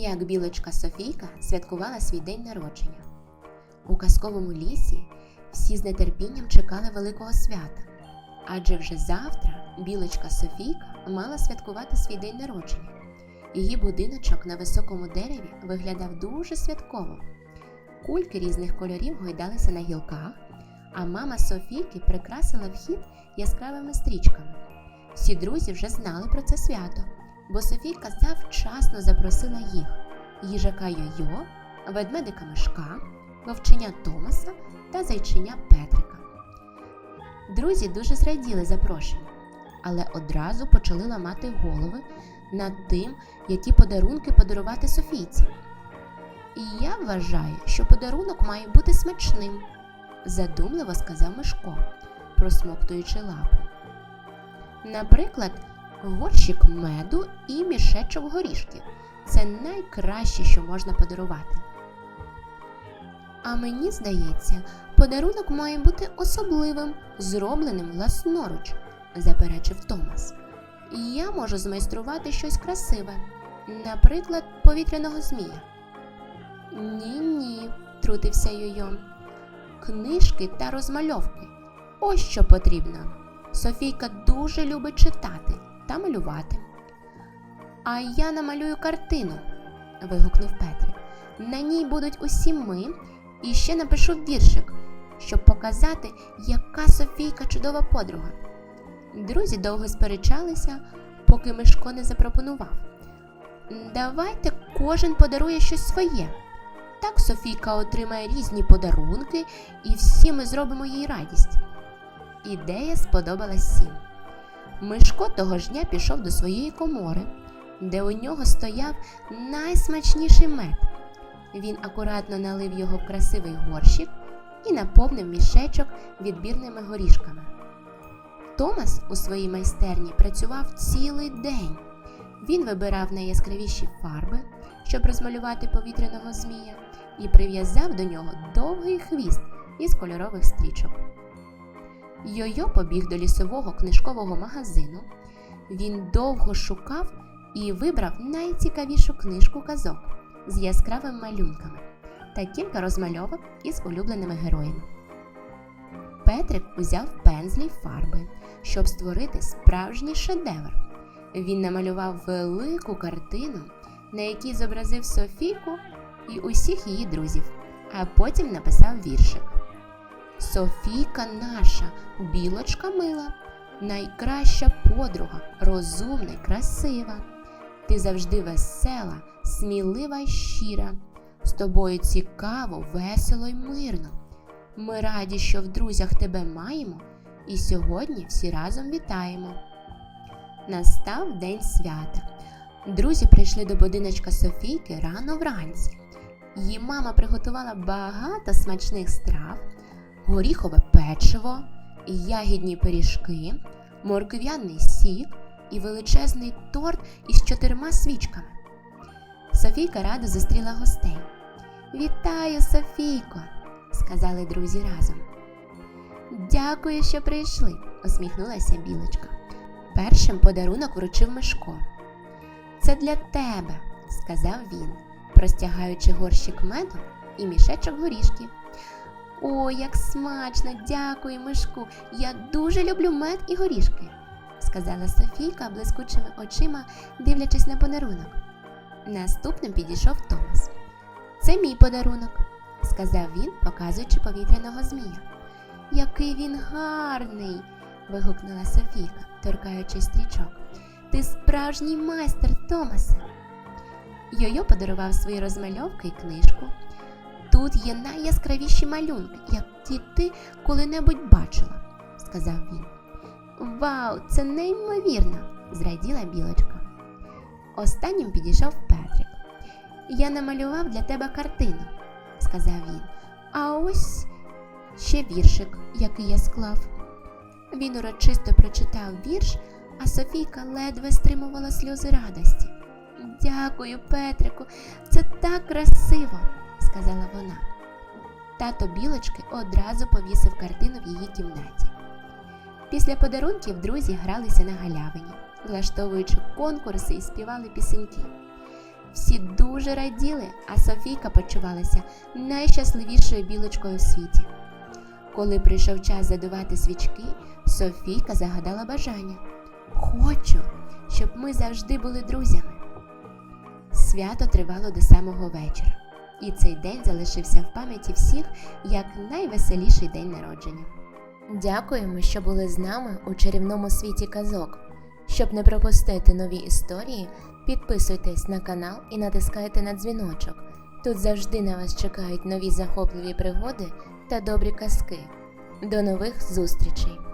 Як білочка Софійка святкувала свій день народження. У казковому лісі всі з нетерпінням чекали великого свята, адже вже завтра білочка Софійка мала святкувати свій день народження. Її будиночок на високому дереві виглядав дуже святково. Кульки різних кольорів гойдалися на гілках, а мама Софійки прикрасила вхід яскравими стрічками. Всі друзі вже знали про це свято, бо Софійка завчасно запросила їх їжака Йойо, ведмедика Мишка, вовченя Томаса та зайчиня Петрика. Друзі дуже зраділи запрошенню, але одразу почали ламати голови над тим, які подарунки подарувати Софійці. І я вважаю, що подарунок має бути смачним, задумливо сказав Мишко, просмоктуючи лапу. Наприклад, горщик меду і мішечок горішків це найкраще, що можна подарувати. А мені здається, подарунок має бути особливим, зробленим власноруч, заперечив Томас. Я можу змайструвати щось красиве, наприклад, повітряного змія. Ні, ні, трутився Йойо. Книжки та розмальовки. Ось що потрібно. Софійка дуже любить читати та малювати. А я намалюю картину, вигукнув Петрик. На ній будуть усі ми, і ще напишу віршик, щоб показати, яка Софійка чудова подруга. Друзі довго сперечалися, поки Мишко не запропонував. Давайте кожен подарує щось своє. Так Софійка отримає різні подарунки, і всі ми зробимо їй радість. Ідея сподобалась всім. Мишко того ж дня пішов до своєї комори, де у нього стояв найсмачніший мед. Він акуратно налив його в красивий горщик і наповнив мішечок відбірними горішками. Томас у своїй майстерні працював цілий день. Він вибирав найяскравіші фарби, щоб розмалювати повітряного змія, і прив'язав до нього довгий хвіст із кольорових стрічок. Йойо побіг до лісового книжкового магазину. Він довго шукав і вибрав найцікавішу книжку казок з яскравими малюнками та кілька розмальовок із улюбленими героями. Петрик узяв пензлі й фарби, щоб створити справжній шедевр. Він намалював велику картину, на якій зобразив Софійку і усіх її друзів, а потім написав віршик. Софійка наша, білочка мила, найкраща подруга, розумна й красива. Ти завжди весела, смілива й щира. З тобою цікаво, весело й мирно. Ми раді, що в друзях тебе маємо, і сьогодні всі разом вітаємо. Настав день свята. Друзі прийшли до будиночка Софійки рано вранці. Її мама приготувала багато смачних страв, горіхове печиво, ягідні пиріжки, морквяний сік і величезний торт із чотирма свічками. Софійка радо зустріла гостей. Вітаю, Софійко, сказали друзі разом. Дякую, що прийшли, усміхнулася білочка. Першим подарунок вручив Мишко. Це для тебе, сказав він, простягаючи горщик меду і мішечок горішків. Ой, як смачно, дякую, Мишку. Я дуже люблю мед і горішки, сказала Софійка блискучими очима, дивлячись на подарунок. Наступним підійшов Томас. Це мій подарунок, сказав він, показуючи повітряного змія. Який він гарний. вигукнула Софійка, торкаючись стрічок. Ти справжній майстер, Томасе. Йойо подарував свої розмальовки і книжку. Тут є найяскравіші малюнки, які ти коли-небудь бачила, сказав він. Вау, це неймовірно, зраділа білочка. Останнім підійшов Петрик. Я намалював для тебе картину, сказав він. А ось ще віршик, який я склав. Він урочисто прочитав вірш, а Софійка ледве стримувала сльози радості. Дякую, Петрику, це так красиво, сказала вона. Тато білочки одразу повісив картину в її кімнаті. Після подарунків друзі гралися на галявині, влаштовуючи конкурси і співали пісеньки. Всі дуже раділи, а Софійка почувалася найщасливішою білочкою в світі. Коли прийшов час задувати свічки, Софійка загадала бажання. Хочу, щоб ми завжди були друзями. Свято тривало до самого вечора, і цей день залишився в пам'яті всіх як найвеселіший день народження. Дякуємо, що були з нами у чарівному світі казок. Щоб не пропустити нові історії, підписуйтесь на канал і натискайте на дзвіночок. Тут завжди на вас чекають нові захопливі пригоди та добрі казки. До нових зустрічей!